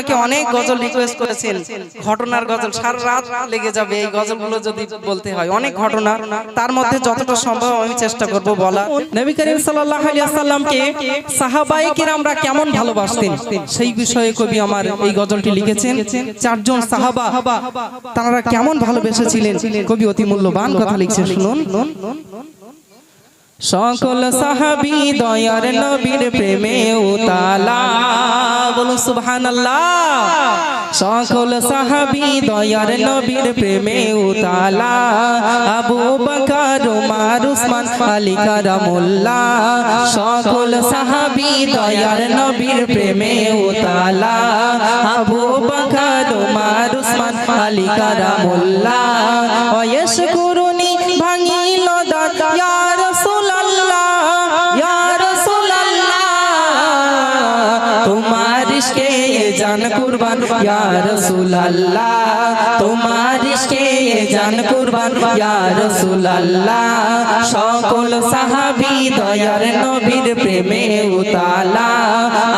আমাকে অনেক গজল রিকোয়েস্ট করেছেন ঘটনার গজল, সারা রাত লেগে যাবে এই গজলগুলো যদি বলতে হয়। অনেক ঘটনা, তার মধ্যে যতটা সম্ভব আমি চেষ্টা করব বলা নবী করিম সাল্লাল্লাহু আলাইহি সাল্লামকে সাহাবায়ে কিরামরা কেমন ভালোবাসতেন, সেই বিষয়ে কবি আমার এই গজলটি লিখেছেন। চারজন সাহাবা, তারা কেমন ভালোবেসেছিলেন? কবি অতি মূল্যবান কথা লিখছে শুনুন। সকল সাহাবি দয়ার নবীর প্রেমে উতালা। বলুন সুবহানাল্লাহ। সকল সাহাবি দয়ার নবীর প্রেমে উতালা। আবু বকর উমর উসমান আলী কারামুল্লাহ। সকল সাহাবি দয়ার নবীর প্রেমে উতালা। আবু বকর উমর উসমান আলী কুরবান ইয়া রাসূলুল্লাহ তোমার ইশকে জান কুরবান ইয়া রাসূলুল্লাহ সকল সাহাবী দয়ার নবীর প্রেমে উতালা।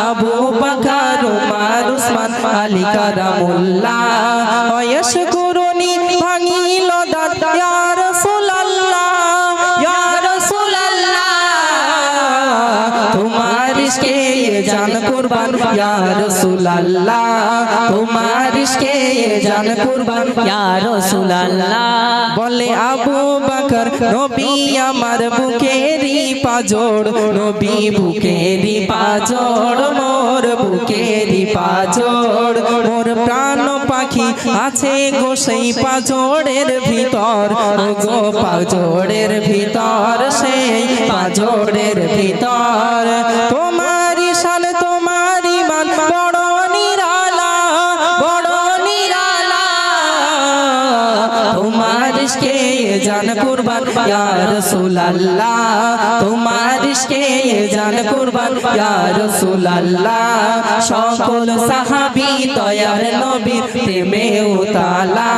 আবু বকর উমর উসমান আলী কারামুল্লাহ ওয়াশকুরুনি ভাঙিল দাঁত। ইয়া রাসূলুল্লাহ ইয়া রাসূলুল্লাহ তোমার ইশকে জান কুরবান। ইয়া রাসূলুল্লাহ। তোমার ইশকে জান কুরবান ইয়া রাসূলুল্লাহ। বলে আবু বকর নবী আমার বুকেরি পাজোড় নবী বুকেরি পাজোড় মোর বুকেরি পাজোড় মোর প্রাণ পাখি আছে গো সেই পাজোড়ের ভিতর। গো পাজোড়ের ভিতর সেই পাজোড়ের ভিতর। তোমারি জান কুরবান ইয়া রাসূলুল্লাহ। তোমার ইশকে জান কুরবান ইয়া রাসূলুল্লাহ। সকল সাহাবী তয়ার নবীর প্রেমে উতালা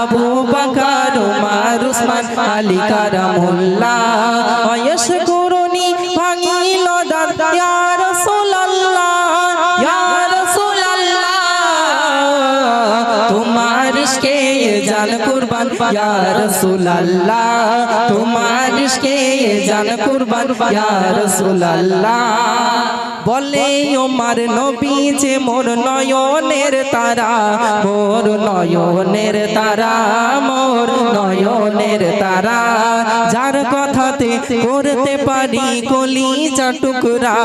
আবু বকর উমর উসমান আলী কারামুল্লাহ। ওয়াশকুরুনি জান কুরবান ইয়া রাসূলুল্লাহ, তোমার ইশকে জান কুরবান ইয়া রাসূলুল্লাহ। বলে ওমার নবী যে মোর নয়নের তারা, মোর নয়নের তারা, মোর নয়নের তারা। যার কথাতে করতে পারি কলি চাটুকরা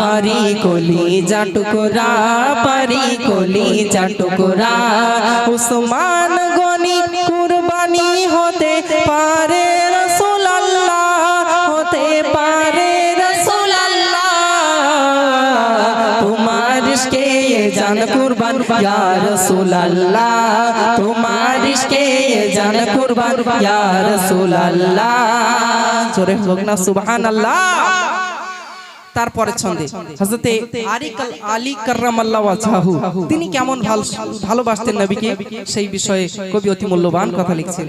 পারি কলি চাটুকরা পারি কলি চাটুকরা উসমান গনি কুরবানি হতে পারে রাসূলুল্লাহ, হতে পারে তোমার ইয়া রাসূলুল্লাহ। তোমার ইশকে জান কুরবান, ইয়া রাসূলুল্লাহ। জোরে হোক না, সুবহানাল্লাহ। তারপরে ছন্দে। হযরতে আরিকাল আলী কাররামাল্লাহ ওয়াজহাহু। তিনি কেমন ভালোবাসতেন নবীকে? সেই বিষয়ে কবি অতি মূল্যবান কথা লিখছেন।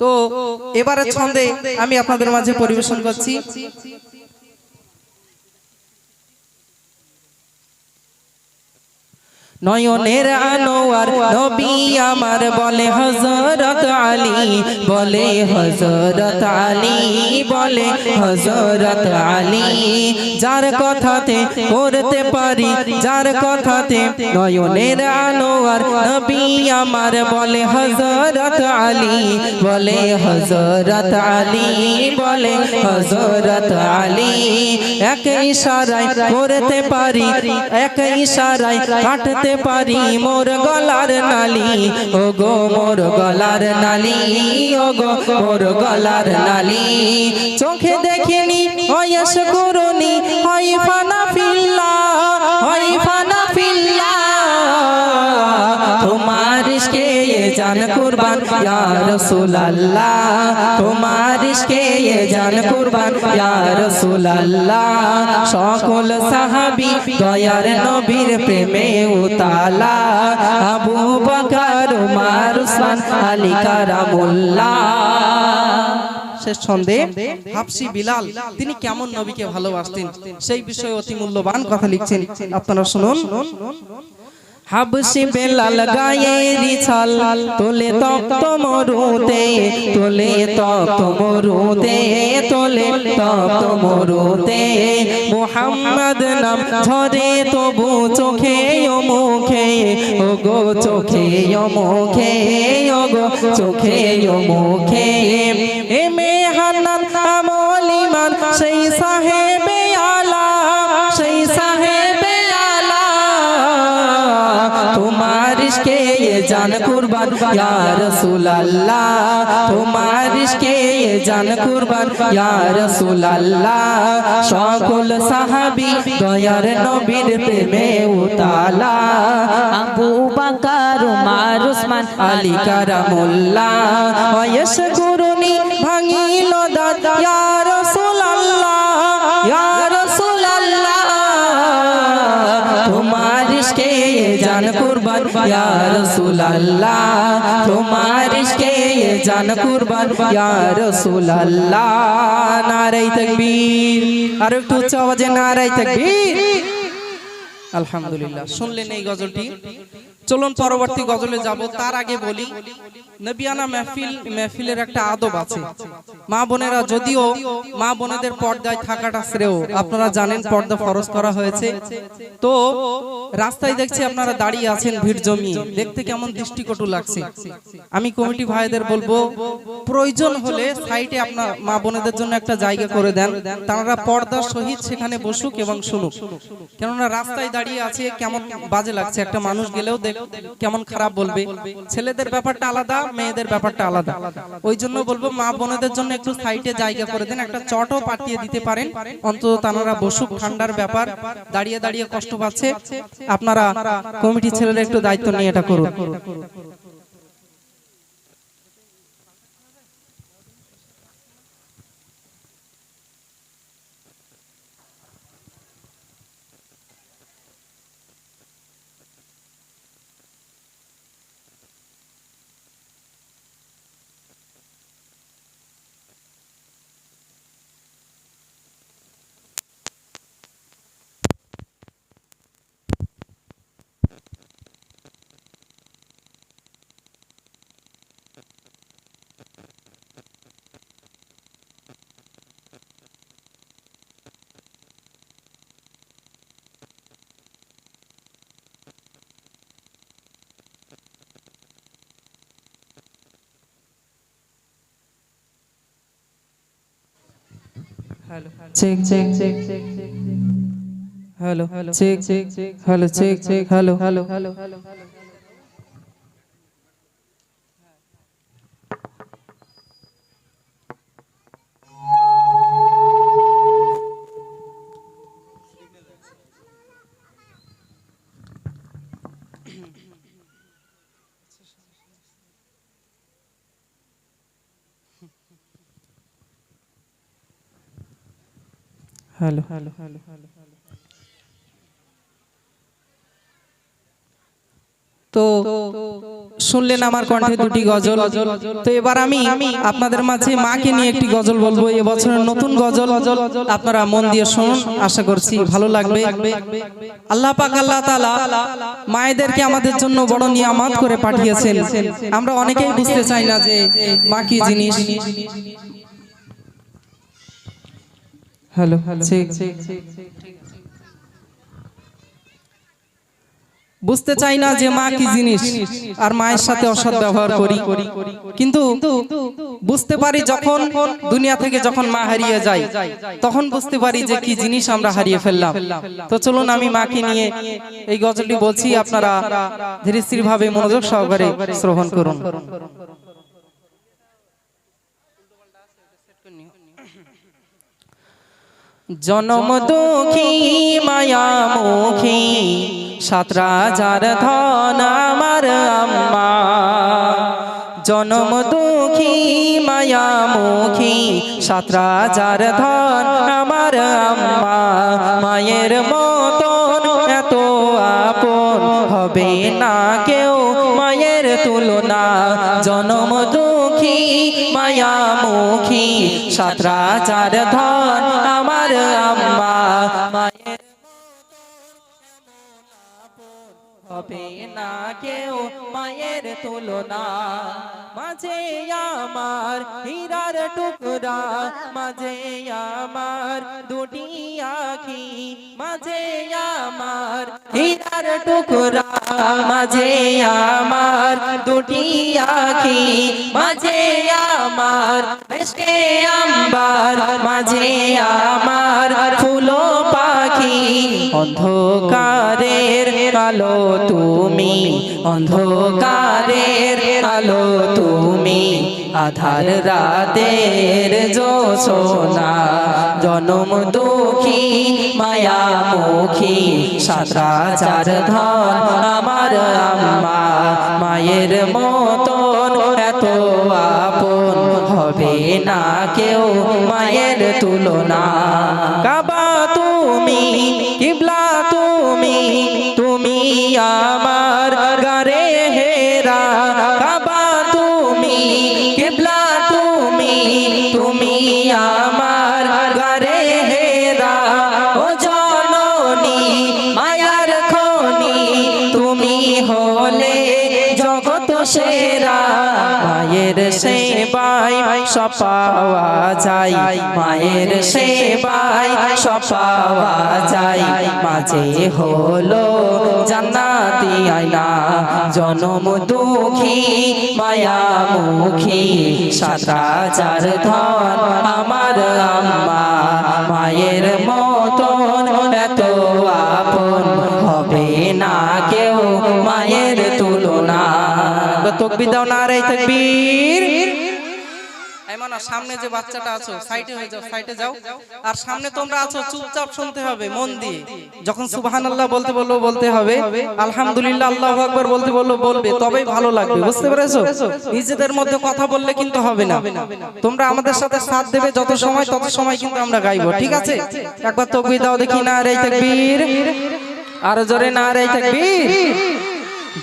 তো এবারে ছন্দে আমি আপনাদের মাঝে পরিবেশন করছি। নয়নের আনোয়ার নবী আমার বলে হজরত আলী। বলে হজরত আলী। বলে হজরত আলী। যার কথাতে করতে পারি যার কথাতে নয়নের আনোয়ার নবী আমার বলে হজরত আলী। বলে হজরত আলী। বলে হজরত আলী। এক ইশারায় করতে পারি এক ইশারায় কাটতে পারি মোর গলার নালি। ও গো মোর গলার নালি ও গো মোর গলার নালি। চোখে দেখিনি হয়স করুনি, হয় ফানা কুরবান ইয়া রাসূলুল্লাহ তোমার ইশকে জান কুরবান ইয়া রাসূলুল্লাহ সকল সাহাবী দয়ার নবীর প্রেমে উতালা আবু বকর উমর উসমান আলী কারামুল্লাহ। শেষ ছন্দে হাফসি বিলাল তিনি কেমন নবীকে ভালোবাসতেন? সেই বিষয়ে অতি মূল্যবান কথা লিখছেন। আপনারা শুনুন। হাবসি বেলাল গায়ে ছাল তোলে তপ্ত মরুতে তোলে তপ্ত মরুতে তোলে তপ্ত মরুতে মোহাম্মদ নাম ঝরে তবু চোখে ও মুখে। ও গো চোখে ও মুখে ও গো চোখে ও মুখে। এ মেহানান আমলিমান সেই সাহেবে জান কুরবান ইয়ার রাসূল তোমার ইশকে জান কুরবান ইয়ার রাসূল সকল সাহাবি দয়ার নবীর প্রেমে উতালা। আবু বকর, উমর, উসমান, আলী কারামুল্লাহ। ওয়াশকুরুনি ভাঙিল দাতা জান কুরবান। ইয়া রাসূলুল্লাহ, তোমার ইশকে জান কুরবান। ইয়া রাসূলুল্লাহ নারে তাকবীর। আর একটু উচ্চ আওয়াজে নারে তাকবীর। আলহামদুলিল্লাহ, শুনলেন এই গজলটি? চলুন পরবর্তী গজলে যাব। তার আগে বলি, নবিয়ানা মেহফিল, মেহফিলের একটা আদব আছে। মা বোনেরা, যদিও মা বোনেদের পর্দায় থাকাটা শ্রেয়, আপনারা জানেন পর্দা ফরজ করা হয়েছে। তো রাস্তায় দেখছি আপনারা দাঁড়িয়ে আছেন ভিড় জমিয়ে, দেখতে কেমন দৃষ্টিকটু লাগছে। আমি কমিটি ভাইদের বলব, প্রয়োজন হলে সাইটে আপনার মা বোনেদের জন্য একটা জায়গা করে দেন। তারা পর্দার সহিত সেখানে বসুক এবং শুনুক। কেননা রাস্তায় দাঁড়িয়ে আছে, কেমন বাজে লাগছে। একটা মানুষ গেলেও দেখ কেমন খারাপ বলবে? ছেলেদের ব্যাপারটা আলাদা, মেয়েদের ব্যাপারটা আলাদা। ওই জন্য বলব, মা বোনেদের জন্য একটু সাইটে জায়গা করে দেন, একটা চটও পাঠিয়ে দিতে পারেন। অন্তত তারা বসুক, ঠান্ডার ব্যাপার, দাঁড়িয়ে দাঁড়িয়ে কষ্ট পাচ্ছে। আপনারা কমিটি ছেলেরা একটু দায়িত্ব নিয়ে এটা করুন। hello check check check check hello hello check check hello. check check hello hello hello. Hello hello hello hello তো শুনলেন আমার কণ্ঠে দুটি গজল। তো এবার আমি আপনাদের মাঝে মাকে নিয়ে একটি গজল বলব। এবছরের নতুন গজল আপনারা মন দিয়ে শুনুন, আশা করছি ভালো লাগবে। আল্লাহ পাক, আল্লাহ তাআলা মায়েদেরকে আমাদের জন্য বড় নিয়ামত করে পাঠিয়েছেন। আমরা অনেকেই বুঝতে চাই না যে মা কি জিনিস। হ্যালো বুঝতে চাই না যে মা কি জিনিস আর মায়ের সাথে অসৎ ব্যবহার করি। কিন্তু বুঝতে পারি যখন দুনিয়া থেকে যখন মা হারিয়ে যায় তখন বুঝতে পারি যে কি জিনিস আমরা হারিয়ে ফেললাম। তো চলুন আমি মাকে নিয়ে এই গজলটি বলছি আপনারা ধীরে স্থির ভাবে মনোযোগ সহকারে শ্রবণ করুন। জনম দুঃখী মায়া মুখী সাত রাজার ধন আমার আম্মা। জনম দুঃখী মায়া মুখী সাত রাজার ধন আমার আম্মা। মায়ের মতন এত আপন হবে না কেউ মায়ের তুলনা। জনম দুঃখী মায়ামুখী সাতরা চার ধন মায়ের তুলনা, মাঝে আমার হীরার টুকরা, মাঝে আমার দুটি আখি, মাঝে আমার হীরার টুকরা, মাঝে আমার দুটি আখি, মাঝে আমার বেশকে আম্বার, মাঝে আমার ফুলো পাখি অন্ধকারের আলো তুমি, অন্ধকারের আলো তুমি, আধার রাতের জোছনা জনম দুঃখী মায়ামুখী সাতরা চার ধন আমার আম্মা, মায়ের মতন এত আপন হবে না কেউ মায়ের তুলনা। আমার গারে হেরা। কাবা তুমি কিবলা, তুমি তুমি আমার গারে হেরা। ও জননী, মায়ার খনি, তুমি হলে জগত সেরা। মায়ের সেবায় সপাওয়া যায়, মায়ের সেবায় সপাওয়া যায়। মাঝে হলো জান্নাতি আয়না জনম দুঃখী, মায়ামুখী। সাতা চার ধন আমার আম্মা। মায়ের মতন এত আপন হবে না কেউ মায়ের তুলনা। তকবি দাও না রে তকবীর। সামনে যে বাচ্চাটা আছো সাইডে হয়ে যাও সাইডে যাও। আর সামনে তোমরা আছো চুপচাপ শুনতে হবে মন দিয়ে। যখন সুবহানাল্লাহ বলতে বলল বলতে হবে আলহামদুলিল্লাহ আল্লাহু আকবার বলতে বলল বলবে তবেই ভালো লাগবে বুঝতে পেরেছ? নিজেদের মধ্যে কথা বললে কিন্তু হবে না। তোমরা আমাদের সাথে সাথ দেবে যত সময় তত সময় কিন্তু আমরা গাইবো ঠিক আছে? একবার তকবির দাও দেখি না রে তাকবীর। আর জোরে না রে তাকবীর।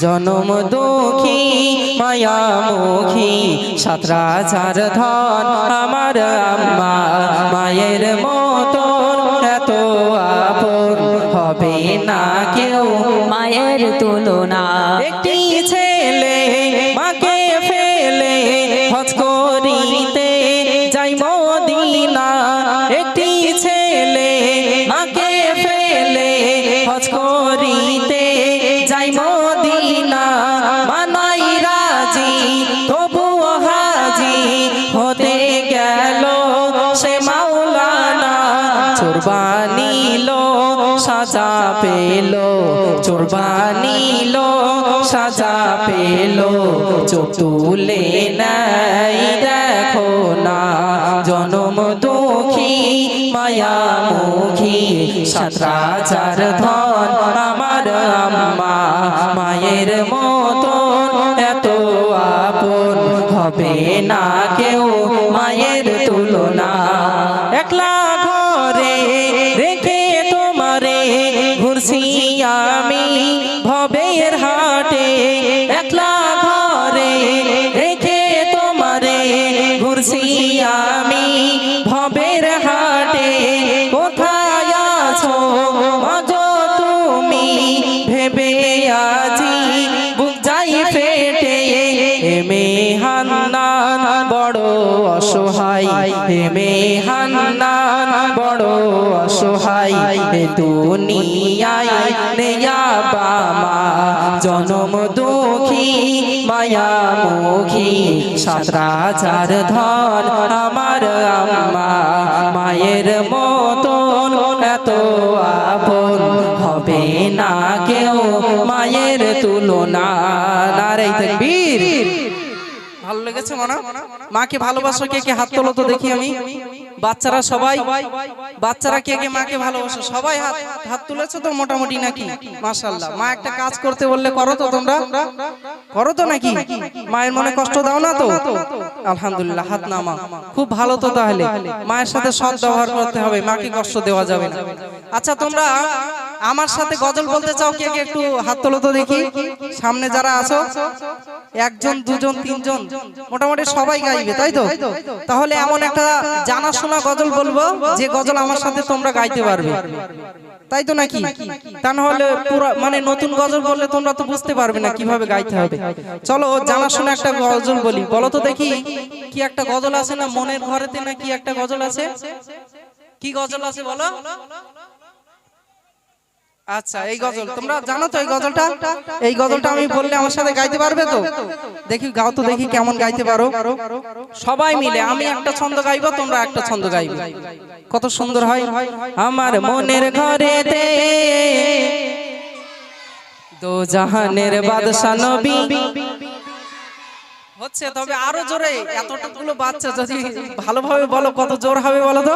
জনম দুঃখী, মায়ামুখী সাতরা চার ধন আমার আম্মা, মায়ের মতন এত আপন হবে না কেউ। মায়ের তুলনা পেল চোখ তুলে নাই দেখো না। জনম দুঃখী মায়ামুখী সত্রাচার ধন আমার আম্মা। মায়ের মতন এত আপন হবে না। দুনিয়ায় নেয়া বামা জনম দুঃখী মায়ামুখী সাতরা চার ধন আমার আম্মা। মায়ের মতন এত আপন হবে না কেউ। মায়ের তুলনা নারে তকবীর। ভালো লেগেছে মনে মাকে ভালোবাসো কে কে হাত তোলো তো দেখি আমি। বাচ্চারা সবাই বাচ্চারা কে কে মাকে ভালোবাসো? সবাই হাত হাত তুলেছো তো মোটামুটি নাকি? মাশাআল্লাহ। মা একটা কাজ করতে বললে করো তো তোমরা। করো তো নাকি? মায়ের মনে কষ্ট দাও না তো? আলহামদুলিল্লাহ হাত নামা। খুব ভালো তো তাহলে। মায়ের সাথে সৎ ব্যবহার করতে হবে। মাকে কষ্ট দেওয়া যাবে না। আচ্ছা তোমরা আমার সাথে গজল বলতে চাও কে কে একটু হাত তোলো তো দেখি। সামনে যারা আছো একজন দুজন তিনজন। মোটামুটি সবাই গাইবে তাই তো? তাহলে এমন একটা জানাশোনা গজল বলব, যে গজল আমার সাথে তোমরা গাইতে পারবে। তাই তো নাকি? তা না হলে মানে নতুন গজল বললে তোমরা তো বুঝতে পারবে না কীভাবে গাইতে হবে। চলো, জানা শুনে একটা গজল বলি। বলো তো দেখি, কি একটা গজল আছে না মনের ঘরেতে না কি একটা গজল আছে? কি গজল আছে বলো? আচ্ছা এই গজল তোমরা জানো তো এই গজলটা? এই গজলটা আমি বললে আমার সাথে গাইতে পারবে তো? দেখি গাও তো দেখি কেমন গাইতে পারো। সবাই মিলে আমি একটা ছন্দ গাইবো তোমরা একটা ছন্দ গাইবে। কত সুন্দর হয়। আমার মনের ঘরে দো। জাহানের বাদশা নবী। হচ্ছে তবে আরও জোরে এতটুকুলো বাচ্চা যদি ভালোভাবে বলো কত জোর হবে বলো তো?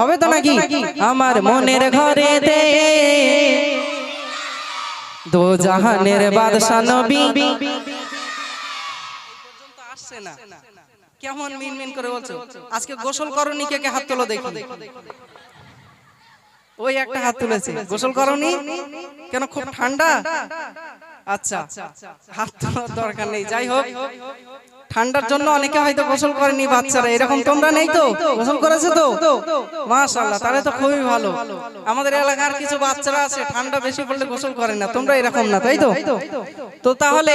হবে তো নাকি? আমার মনের ঘরেতে দো জাহানের বাদশা নবী। আসছে না। কেমন মিনমিন করে বলছো? আজকে গোসল করনি কে কে হাত তোলো দেখি। ওই একটা হাত তুলেছে। গোসল করনি? কেন খুব ঠান্ডা? আচ্ছা হাত তোলার দরকার নেই। যাই হোক ঠান্ডার জন্য অনেকে হয়তো গোসল করেনি বাচ্চারা। এরকম তোমরা নেই তো? গোসল করেছে তো? মাশাআল্লাহ তাহলে তো খুবই ভালো। আমাদের এলাকার কিছু বাচ্চারা আছে ঠান্ডা বেশি পড়লে গোসল করে না। তোমরা এরকম না তাই তো? তো তাহলে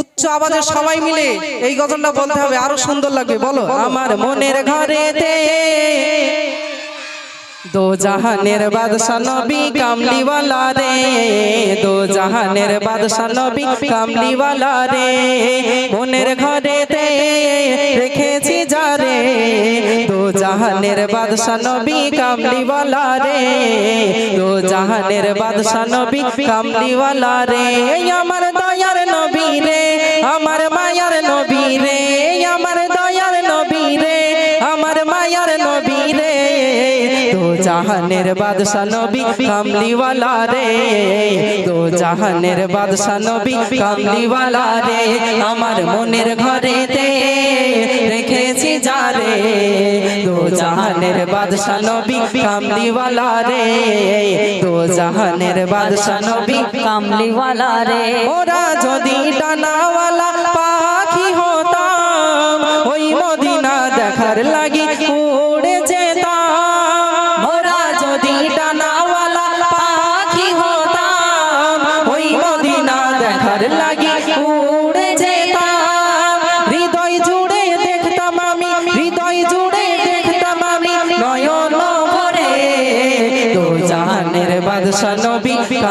উচ্চ আওয়াজে সবাই মিলে এই গজলটা বলতে হবে। আরও সুন্দর লাগবে বলো। আমার মনের ঘরেতে দো জাহানের বাদশা নবী কামলিওয়ালা রে। দো জাহানের বাদশা নবী কামলিওয়ালা রে। মনের ঘরেতে রেখেছি যারে দো জাহানের বাদশা নবী কামলিওয়ালা রে। দো জাহানের বাদশা নবী কামলিওয়ালা রে। আমার দয়ার নবী রে। আমার মায়ার নবী রে। জাহানের বাদশা নবী কামলিওয়ালা রে। দো জাহানের বাদশা নবী কামলিওয়ালা রে। আমার মনের ঘরেতে রেখেছি যারে দো জাহানের বাদশা নবী কামলিওয়ালা রে। দো জাহানের বাদশা নবী কামলিওয়ালা রে। ওরা যদি ডানাওয়ালা পাখি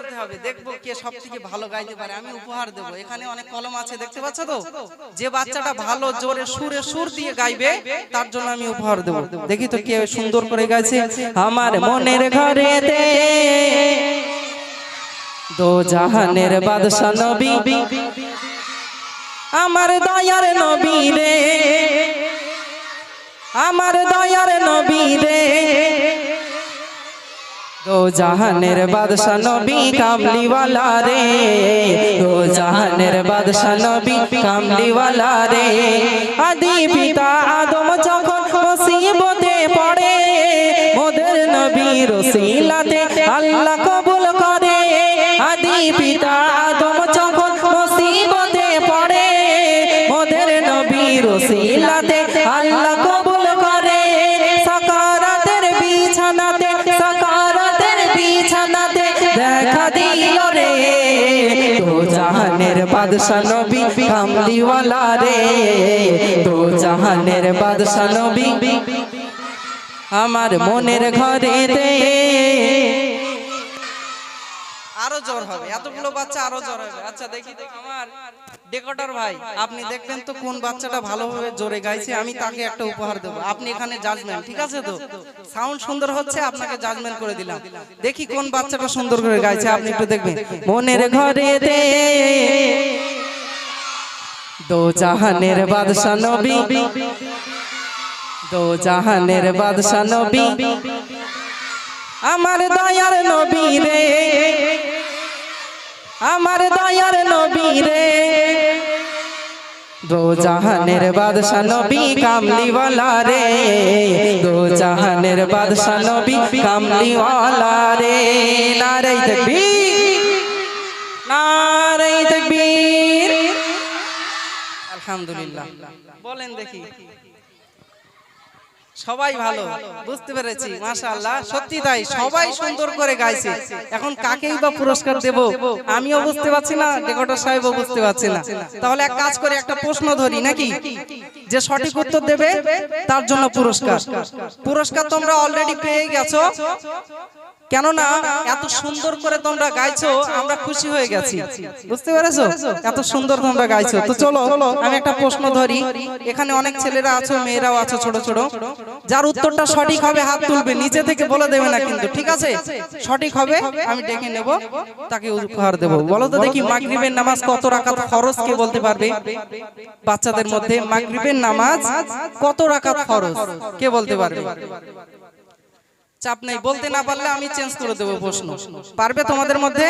বলতে হবে, দেখব কে সব থেকে ভালো গাইতে পারে, আমি উপহার দেবো। এখানে অনেক কলম আছে, দেখতে পাচ্ছ তো? যে বাচ্চাটা ভালো জোরে সুরে সুর দিয়ে গাইবে, তার জন্য আমি উপহার দেবো। দেখি তো কে সুন্দর করে গাইছে। আমার মনের ঘরেতে দো জাহানের বাদশা নবী, আমার দয়ার নবী রে, আমার দয়ার নবী রে। দো জাহানের বাদশা নবী কামলিওয়ালা রে। দো জাহানের বাদশা নবী কামলিওয়ালা রে। আদি পিতা আদম যখন মুসিবতে পড়ে, মোদের নবী রসিলাতে আল্লাহ জাহানের বাদশা নবী রে। তো জাহানের বাদশা নবী, আমার মনের ঘরেতে। আরও জ্বর হবে, এতগুলো বাচ্চা আরও জ্বর হবে। আচ্ছা দেখি দেখি আমার ডেকোটার ভাই, আপনি দেখবেন তো কোন বাচ্চাটা ভালোভাবে জোরে গাইছে, আমি তাকে একটা উপহার দেবো। আপনি এখানে জাজমেন্ট ঠিক আছে তো? সাউন্ড সুন্দর হচ্ছে, আপনাকে জাজমেন্ট করে দিলাম। দেখি কোন বাচ্চাটা সুন্দর করে গাইছে, আপনি একটু দেখবেন। মনের ঘরেতে। দো জাহানের বাদশা নবী। দো জাহানের বাদশা নবী। আমার দয়ার নবী রে। আমার দয়ার নবী রে। দো জাহানের বাদশা নবী কামলিওয়ালা রে। দো জাহানের বাদশা নবী কামলিওয়ালা রে। নারে তকবীর। নারে তকবীর। আলহামদুলিল্লাহ। বলেন দেখি। সবাই ভালো। বুঝতে পেরেছি মাশাআল্লাহ। সত্যি তাই সবাই সুন্দর করে গাইছে। এখন কাকেই বা পুরস্কার দেব? আমিও বুঝতে পারছি না ডেকোটার সাহেবও বুঝতে পারছি না। তাহলে এক কাজ করে একটা প্রশ্ন ধরি নাকি? যে সঠিক উত্তর দেবে তার জন্য পুরস্কার। পুরস্কার তোমরা অলরেডি পেয়ে গেছো। কেননা এত সুন্দর করে তোমরা গাইছো আমরা খুশি হয়ে গেছি। বুঝতে পেরেছ? এত সুন্দর তোমরা গাইছো। তো চলো। আমি একটা প্রশ্ন ধরি। এখানে অনেক ছেলেরা আছো মেয়েরাও আছো ছোট ছোট। যার উত্তরটা সঠিক হবে হাত তুলবে নিচে থেকে বলে দেবে না কিন্তু ঠিক আছে? সঠিক হবে আমি ডেকে নেব তাকে উপহার দেব। বলো তো দেখি মাগরিবের নামাজ কত রাকাত ফরজ কে বলতে পারবে? বাচ্চাদের মধ্যে মাগরিবের নামাজ কত রাকাত ফরজ কে বলতে পারবে? চাপ নেই। বলতে না পারলে আমি চেঞ্জ করে দেবো প্রশ্ন। পারবে তোমাদের মধ্যে?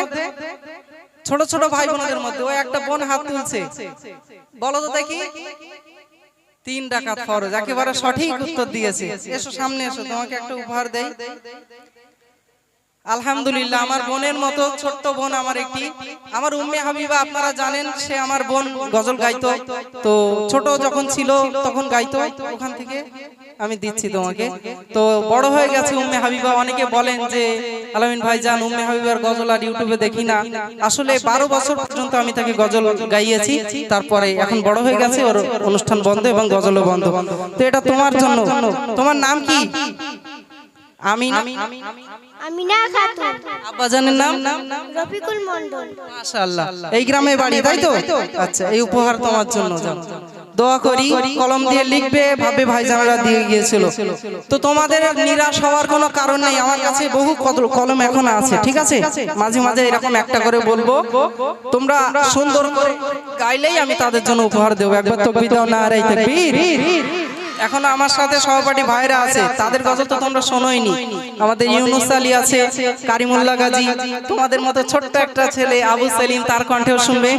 ছোট ছোট ভাই বোনদের মধ্যে ওই একটা বোন হাত তুলছে। বলো তো দেখি। তিন ডাকাত ফরজ। একেবারে সঠিক উত্তর দিয়েছে। এসো সামনে এসো তোমাকে একটা উপহার দেই। আলহামদুলিল্লাহ আমার বোনের মতো ছোট্ট বোন আমার একটি। আমার উম্মে হাবিবা আপনারা জানেন সে আমার বোন গজল গাইতো। তো ছোট যখন ছিল তখন গাইতো। ওখান থেকে আমি দিচ্ছি তোমাকে। তো বড় হয়ে গেছে উম্মে হাবিবা। অনেকে বলেন যে আলামিন ভাই জান উম্মে হাবিবার গজল আর ইউটিউবে দেখি না। আসলে বারো বছর পর্যন্ত আমি তাকে গজল গাইয়েছি। তারপরে এখন বড় হয়ে গেছে ওর অনুষ্ঠান বন্ধ এবং গজলও বন্ধ। তো এটা তোমার জন্য। তোমার নাম কি? আমি আমিনা। খাতুন। আব্বাজানের নাম? রফিকুল মন্ডল মাশাআল্লাহ। এই গ্রামে বাড়ি তাই তো? আচ্ছা এই উপহার তোমার জন্য দোয়া করি কলম দিয়ে লিখবে ভাবে ভাইজানেরা দিয়ে গিয়েছিল। তো তোমাদের নিরাশ হওয়ার কোনো কারণ নেই আমার কাছে বহু কত- কলম এখন আছে ঠিক আছে? মাঝে মাঝে এরকম একটা করে বলব। তোমরা সুন্দর করে গাইলেই আমি তাদের জন্য উপহার দেবো। একবার তো বিদাও না আর এই তাকবীর। এখন আমার সাথে সহপাঠী ভাইরা আছে, তাদের গজল তো তোমরা শোনোইনি। আমাদের ইউনুস আলী আছে, কারিমুল্লা গাজী, তোমাদের মতো ছোট্ট একটা ছেলে আবু সেলিম তার কণ্ঠেও শুনবে।